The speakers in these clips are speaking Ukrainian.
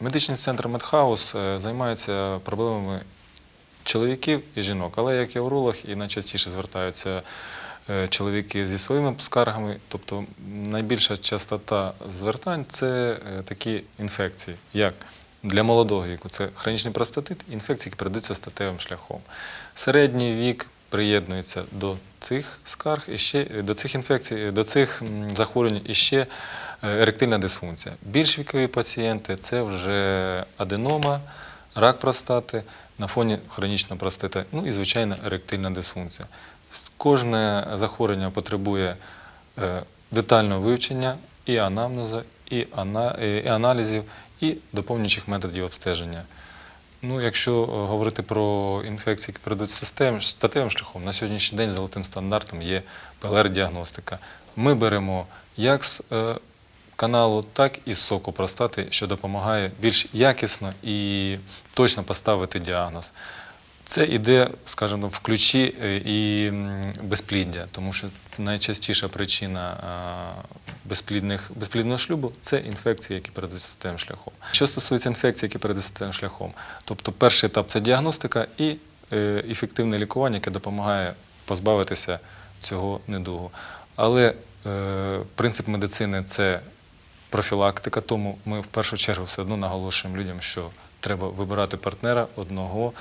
Медичний центр Медхаус е, займається проблемами чоловіків і жінок, але як і уролог, і найчастіше звертаються е, чоловіки зі своїми скаргами. Тобто найбільша частота звертань це е, такі інфекції, як для молодого віку це хронічний простатит, інфекції, які передаються статевим шляхом. Середній вік приєднується до цих скарг і до цих інфекцій, до цих захворювань і ще е, еректильна дисфункція. Більш вікові пацієнти це вже аденома, рак простати на фоні хронічного простата, ну і звичайно еректильна дисфункція. Кожне захворювання потребує е, детального вивчення і анамнезу, і, ана- і аналізів, і доповнюючих методів обстеження. Ну, якщо е, говорити про інфекції, які передаються систем- статевим шляхом, на сьогоднішній день золотим стандартом є ПЛР-діагностика. Ми беремо як з е, каналу, так і з соку простати, що допомагає більш якісно і точно поставити діагноз. Це іде, скажімо, в ключі е, і безпліддя, тому що найчастіша причина е, безплідного шлюбу це інфекції, які передаються статевим шляхом. Що стосується інфекцій, які передаються статевим шляхом, тобто перший етап це діагностика і е, ефективне лікування, яке допомагає позбавитися цього недугу. Але принцип медицини це профілактика, тому ми в першу чергу все одно наголошуємо людям, що треба вибирати партнера одного,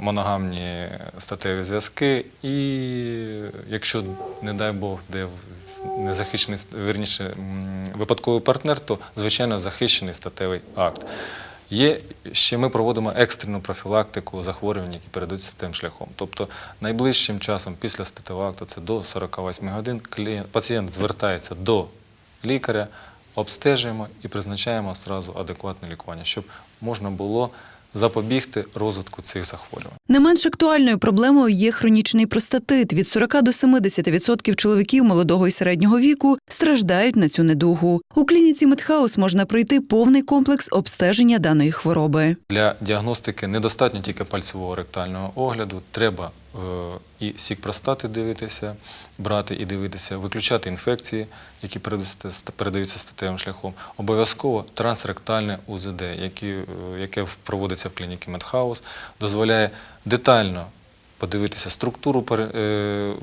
моногамні статеві зв'язки, і якщо, не дай Бог, де незахищений, верніше, випадковий партнер, то звичайно захищений статевий акт. Є ще ми проводимо екстрену профілактику захворювань, які передаються статевим шляхом. Тобто найближчим часом після статевого акту, це до 48 годин, клієнт, пацієнт звертається до лікаря, обстежуємо і призначаємо одразу адекватне лікування, щоб можна було запобігти розвитку цих захворювань. Не менш актуальною проблемою є хронічний простатит. Від 40 до 70% чоловіків молодого і середнього віку страждають на цю недугу. У клініці Медхаус можна пройти повний комплекс обстеження даної хвороби. Для діагностики недостатньо тільки пальцевого ректального огляду. Треба і сік простати дивитися, брати і дивитися, виключати інфекції, які передаються ст- статевим шляхом. Обов'язково трансректальне УЗД, е, яке проводиться в клініці Медхаус, дозволяє детально подивитися структуру е,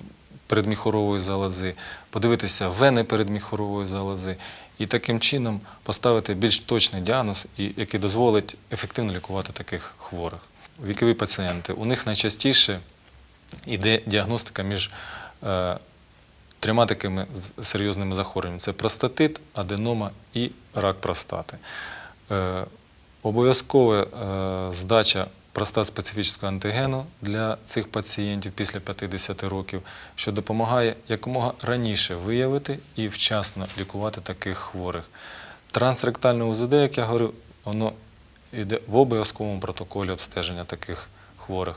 передміхорової залози, подивитися вени передміхорової залози і таким чином поставити більш точний діагноз, який дозволить ефективно лікувати таких хворих. Вікові пацієнти, у них найчастіше йде діагностика між е, трьома такими серйозними захворюваннями: це простатит, аденома і рак простати. Е, Обов'язкова е, здача простат-специфічного антигену для цих пацієнтів після 50 років, що допомагає якомога раніше виявити і вчасно лікувати таких хворих. Трансректальне УЗД, як я говорив, воно йде в обов'язковому протоколі обстеження таких хворих.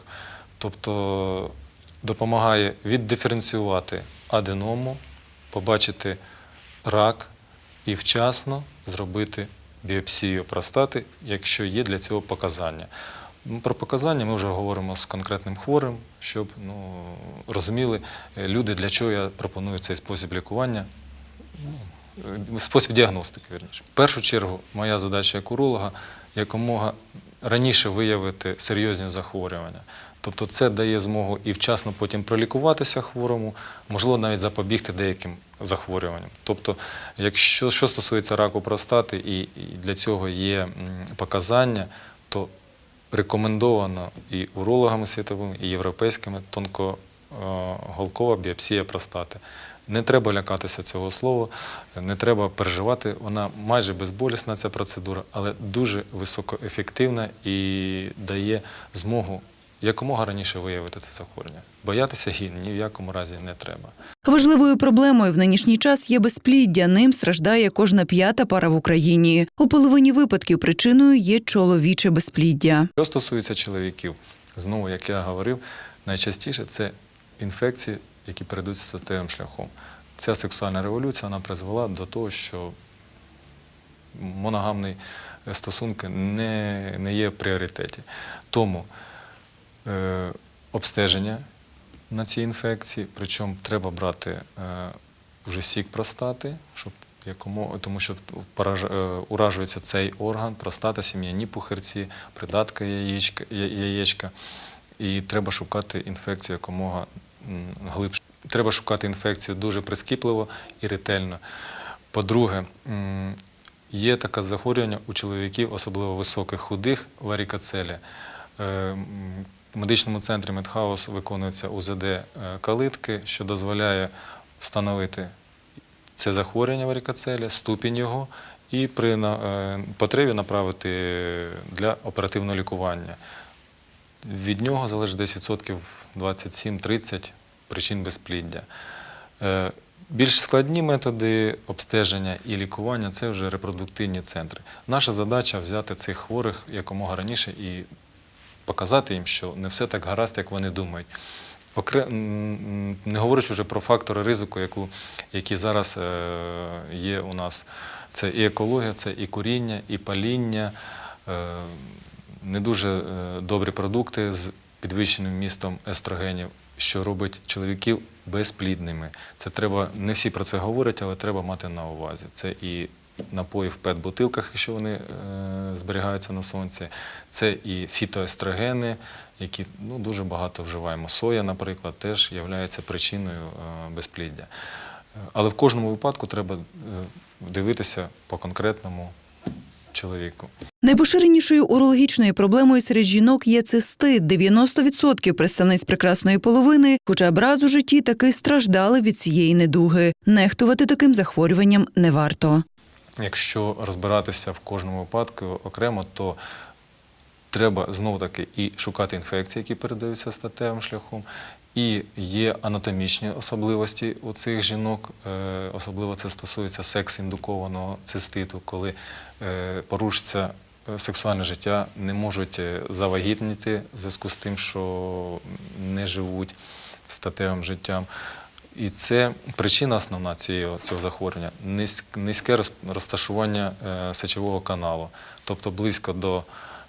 Тобто допомагає віддиференціювати аденому, побачити рак і вчасно зробити біопсію простати, якщо є для цього показання. Про показання ми вже говоримо з конкретним хворим, щоб ну, розуміли е, люди, для чого я пропоную цей спосіб лікування, ну, спосіб діагностики. Вірніше. В першу чергу, моя задача як уролога якомога раніше виявити серйозні захворювання. Тобто це дає змогу і вчасно потім пролікуватися хворому, можливо, навіть запобігти деяким захворюванням. Тобто, якщо що стосується раку простати, і, і для цього є показання, то рекомендовано і урологами світовими, і європейськими тонкоголкова біопсія простати. Не треба лякатися цього слова, не треба переживати. Вона майже безболісна ця процедура, але дуже високоефективна і дає змогу якомога раніше виявити це захворювання. Боятися її ні в якому разі не треба. Важливою проблемою в нинішній час є безпліддя. Ним страждає кожна п'ята пара в Україні. У половині випадків причиною є чоловіче безпліддя. Що стосується чоловіків, знову, як я говорив, найчастіше це інфекції, які передаються статевим шляхом. Ця сексуальна революція вона призвела до того, що моногамні стосунки не, не є в пріоритеті. Тому обстеження на ці інфекції, причому треба брати е, вже сік простати, щоб якому, тому що пораж, е, уражується цей орган, простата, сім'яні пухирці, придатка яєчка, яєчка. І треба шукати інфекцію якомога глибше. Треба шукати інфекцію дуже прискіпливо і ретельно. По-друге, є таке захворювання у чоловіків, особливо високих худих, варікоцелі. В медичному центрі Медхаус виконується УЗД е, калитки, що дозволяє встановити це захворювання варікоцелі, ступінь його і при е, потребі направити для оперативного лікування. Від нього залежить десь відсотків 27-30 причин безпліддя. Е, Більш складні методи обстеження і лікування це вже репродуктивні центри. Наша задача взяти цих хворих якомога раніше і показати їм, що не все так гаразд, як вони думають. Не говорячи вже про фактори ризику, яку, які зараз е, є у нас. Це і екологія, це і куріння, і паління, е, не дуже е, добрі продукти з підвищеним містом естрогенів, що робить чоловіків безплідними. Це треба, не всі про це говорять, але треба мати на увазі. Це і напої в пет-бутилках, якщо вони е, зберігаються на сонці, це і фітоестрогени, які ну, дуже багато вживаємо. Соя, наприклад, теж є причиною е, безпліддя. Але в кожному випадку треба е, дивитися по конкретному чоловіку. Найпоширенішою урологічною проблемою серед жінок є цисти. 90% представниць прекрасної половини, хоча б раз у житті таки страждали від цієї недуги. Нехтувати таким захворюванням не варто. Якщо розбиратися в кожному випадку окремо, то треба знову таки і шукати інфекції, які передаються статевим шляхом, і є анатомічні особливості у цих жінок, е, особливо це стосується секс-індукованого циститу, коли е, порушиться е, сексуальне життя, не можуть завагітніти в зв'язку з тим, що не живуть статевим життям. І це причина основна цього захворювання низьке роз- розташування е, сечового каналу, тобто близько до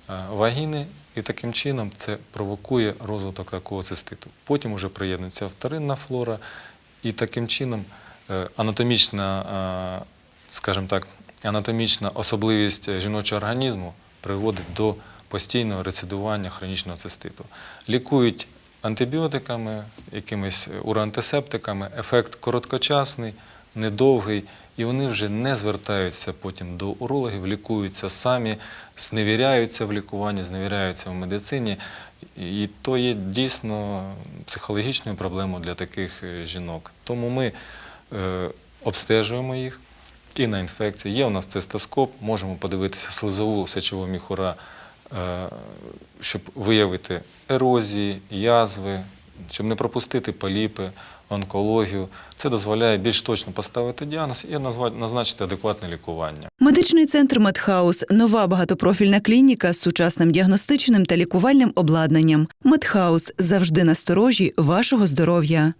е, вагіни, і таким чином це провокує розвиток такого циститу. Потім вже приєднується вторинна флора, і таким чином е, анатомічна, скажімо так, анатомічна особливість жіночого організму приводить до постійного рецидування хронічного циститу. Лікують антибіотиками, якимись уроантисептиками, ефект короткочасний, недовгий, і вони вже не звертаються потім до урологів, лікуються самі, зневіряються в лікуванні, зневіряються в медицині. І то є дійсно психологічною проблемою для таких е, жінок. Тому ми е, обстежуємо їх і на інфекції. Є у нас цистоскоп, можемо подивитися слизову сечову міхура, щоб виявити ерозії, язви, щоб не пропустити поліпи, онкологію. Це дозволяє більш точно поставити діагноз і назначити адекватне лікування. Медичний центр Медхаус нова багатопрофільна клініка з сучасним діагностичним та лікувальним обладнанням. Медхаус завжди насторожі вашого здоров'я.